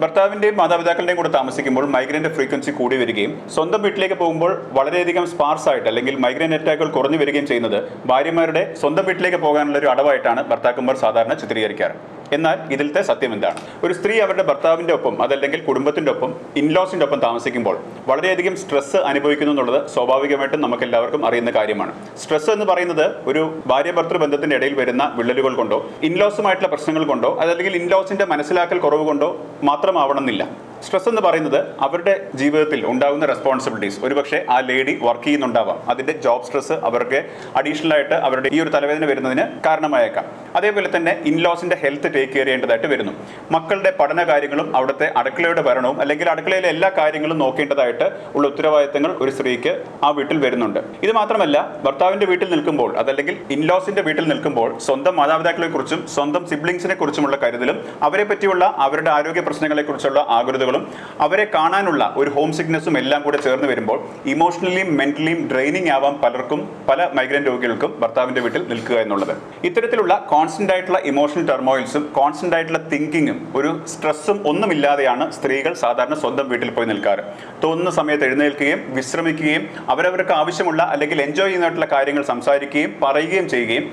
ഭർത്താവിന്റെയും മാതാപിതാക്കളുടെയും കൂടെ താമസിക്കുമ്പോൾ മൈഗ്രൈന്റെ ഫ്രീക്വൻസി കൂടി വരികയും സ്വന്തം വീട്ടിലേക്ക് പോകുമ്പോൾ വളരെയധികം സ്പാർസ് ആയിട്ട് അല്ലെങ്കിൽ മൈഗ്രൈൻ അറ്റാക്കുകൾ കുറഞ്ഞു വരികയും ചെയ്യുന്നത് ഭാര്യമാരുടെ സ്വന്തം വീട്ടിലേക്ക് പോകാനുള്ള ഒരു അടവായിട്ടാണ് ഭർത്താക്കന്മാർ സാധാരണ ചിത്രീകരിക്കാറ്. എന്നാൽ ഇതിലത്തെ സത്യം എന്താണ്? ഒരു സ്ത്രീ അവരുടെ ഭർത്താവിന്റെ ഒപ്പം അതല്ലെങ്കിൽ കുടുംബത്തിന്റെ ഒപ്പം ഇൻലോസിന്റെ ഒപ്പം താമസിക്കുമ്പോൾ വളരെയധികം സ്ട്രെസ് അനുഭവിക്കുന്നു എന്നുള്ളത് സ്വാഭാവികമായിട്ടും നമുക്ക് എല്ലാവർക്കും അറിയുന്ന കാര്യമാണ്. സ്ട്രെസ് എന്ന് പറയുന്നത് ഒരു ഭാര്യ ഭർത്തൃ ബന്ധത്തിന്റെ ഇടയിൽ വരുന്ന വിള്ളലുകൾ കൊണ്ടോ ഇൻലോസുമായിട്ടുള്ള പ്രശ്നങ്ങൾ കൊണ്ടോ അതല്ലെങ്കിൽ ഇൻലോസിന്റെ മനസ്സിലാക്കൽ കുറവ് കൊണ്ടോ മാത്രമാവണമെന്നില്ല. സ്ട്രെസ് എന്ന് പറയുന്നത് അവരുടെ ജീവിതത്തിൽ ഉണ്ടാകുന്ന റെസ്പോൺസിബിലിറ്റീസ് ഒരുപക്ഷെ ആ ലേഡി വർക്ക് ചെയ്യുന്നുണ്ടാവാം. അതിന്റെ ജോബ് സ്ട്രെസ് അവർക്ക് അഡീഷണൽ ആയിട്ട് അവരുടെ ഈ ഒരു തലവേദന വരുന്നതിന് കാരണമായേക്കാം. അതേപോലെ തന്നെ ഇൻലോസിന്റെ ഹെൽത്ത് ടേക്ക് കെയർ ചെയ്യേണ്ടതായിട്ട് വരുന്നു. മക്കളുടെ പഠന കാര്യങ്ങളും അവിടുത്തെ അടുക്കളയുടെ ഭരണവും അല്ലെങ്കിൽ അടുക്കളയിലെ എല്ലാ കാര്യങ്ങളും നോക്കേണ്ടതായിട്ട് ഉള്ള ഉത്തരവാദിത്തങ്ങൾ ഒരു സ്ത്രീക്ക് ആ വീട്ടിൽ വരുന്നുണ്ട്. ഇത് മാത്രമല്ല ഭർത്താവിന്റെ വീട്ടിൽ നിൽക്കുമ്പോൾ അതല്ലെങ്കിൽ ഇൻലോസിന്റെ വീട്ടിൽ നിൽക്കുമ്പോൾ സ്വന്തം മാതാപിതാക്കളെ കുറിച്ചും സ്വന്തം സിബ്ലിങ്സിനെ കുറിച്ചുമുള്ള കരുതലും അവരെ പറ്റിയുള്ള അവരുടെ ആരോഗ്യ പ്രശ്നങ്ങളെ കുറിച്ചുള്ള ആകുലതകളും അവരെ കാണാനുള്ള ഒരു ഹോം സിക്നെസ്സും എല്ലാം കൂടെ ചേർന്ന് വരുമ്പോൾ ഇമോഷണലിയും മെന്റലിയും ഡ്രെയിനിങ് ആവാം പലർക്കും പല മൈഗ്രന്റ് രോഗികൾക്കും ഭർത്താവിന്റെ വീട്ടിൽ നിൽക്കുക എന്നുള്ളത്. ഇത്തരത്തിലുള്ള കോൺസ്റ്റന്റ് ആയിട്ടുള്ള ഇമോഷണൽ ടെർമോയിൽസും കോൺസ്റ്റന്റ് ആയിട്ടുള്ള തിങ്കിങ്ങും ഒരു സ്ട്രെസ്സും ഒന്നുമില്ലാതെയാണ് സ്ത്രീകൾ സാധാരണ സ്വന്തം വീട്ടിൽ പോയി നിൽക്കാറ്. തോന്നുന്ന സമയത്ത് എഴുന്നേൽക്കുകയും വിശ്രമിക്കുകയും അവരവർക്ക് ആവശ്യമുള്ള അല്ലെങ്കിൽ എൻജോയ് ചെയ്യുന്നതായിട്ടുള്ള കാര്യങ്ങൾ സംസാരിക്കുകയും പറയുകയും ചെയ്യുകയും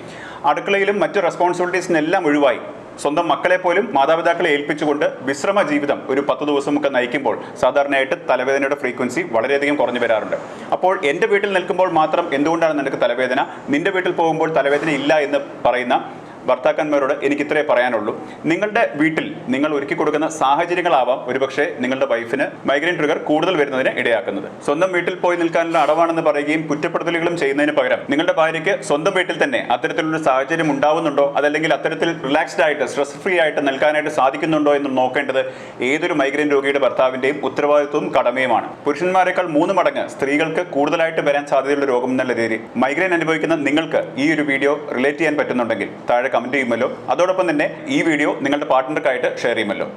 അടുക്കളയിലും മറ്റ് റെസ്പോൺസിബിലിറ്റീസിനെല്ലാം ഒഴിവായി സ്വന്തം മക്കളെ പോലും മാതാപിതാക്കളെ ഏൽപ്പിച്ചുകൊണ്ട് വിശ്രമ ജീവിതം ഒരു പത്ത് ദിവസമൊക്കെ നയിക്കുമ്പോൾ സാധാരണയായിട്ട് തലവേദനയുടെ ഫ്രീക്വൻസി വളരെയധികം കുറഞ്ഞു വരാറുണ്ട്. അപ്പോൾ എന്റെ വീട്ടിൽ നിൽക്കുമ്പോൾ മാത്രം എന്തുകൊണ്ടാണ് നിനക്ക് തലവേദന? നിന്റെ വീട്ടിൽ പോകുമ്പോൾ തലവേദന ഇല്ല എന്ന് പറയുന്ന ഭർത്താക്കന്മാരോട് എനിക്ക് ഇത്രേ പറയാനുള്ളൂ. നിങ്ങളുടെ വീട്ടിൽ നിങ്ങൾ ഒരുക്കി കൊടുക്കുന്ന സാഹചര്യങ്ങളാവാം ഒരുപക്ഷെ നിങ്ങളുടെ വൈഫിന് മൈഗ്രൈൻ ട്രിഗർ കൂടുതൽ വരുന്നതിന് ഇടയാക്കുന്നത്. സ്വന്തം വീട്ടിൽ പോയി നിൽക്കാനുള്ള അടവാണെന്ന് പറയുകയും കുറ്റപ്പെടുത്തലുകളും ചെയ്യുന്നതിന് പകരം നിങ്ങളുടെ ഭാര്യയ്ക്ക് സ്വന്തം വീട്ടിൽ തന്നെ അത്തരത്തിലുള്ള സാഹചര്യം ഉണ്ടാവുന്നുണ്ടോ? അതല്ലെങ്കിൽ അത്തരത്തിൽ റിലാക്സ്ഡ് ആയിട്ട് സ്ട്രെസ് ഫ്രീ ആയിട്ട് നിൽക്കാനായിട്ട് സാധിക്കുന്നുണ്ടോ എന്ന് നോക്കേണ്ടത് ഏതൊരു മൈഗ്രൈൻ രോഗിയുടെ ഭർത്താവിന്റെയും ഉത്തരവാദിത്വവും കടമയുമാണ്. പുരുഷന്മാരെക്കാൾ മൂന്ന് മടങ്ങ് സ്ത്രീകൾക്ക് കൂടുതലായിട്ട് വരാൻ സാധ്യതയുള്ള രോഗം എന്നുള്ള രീതിയിൽ മൈഗ്രൈൻ അനുഭവിക്കുന്ന നിങ്ങൾക്ക് ഈ ഒരു വീഡിയോ റിലേറ്റ് ചെയ്യാൻ പറ്റുന്നുണ്ടെങ്കിൽ താഴെ കമന്റ് ചെയ്യുമല്ലോ. അതോടൊപ്പം തന്നെ ഈ വീഡിയോ നിങ്ങളുടെ പാർട്ട്ണർക്കായിട്ട് ഷെയർ ചെയ്യുമല്ലോ.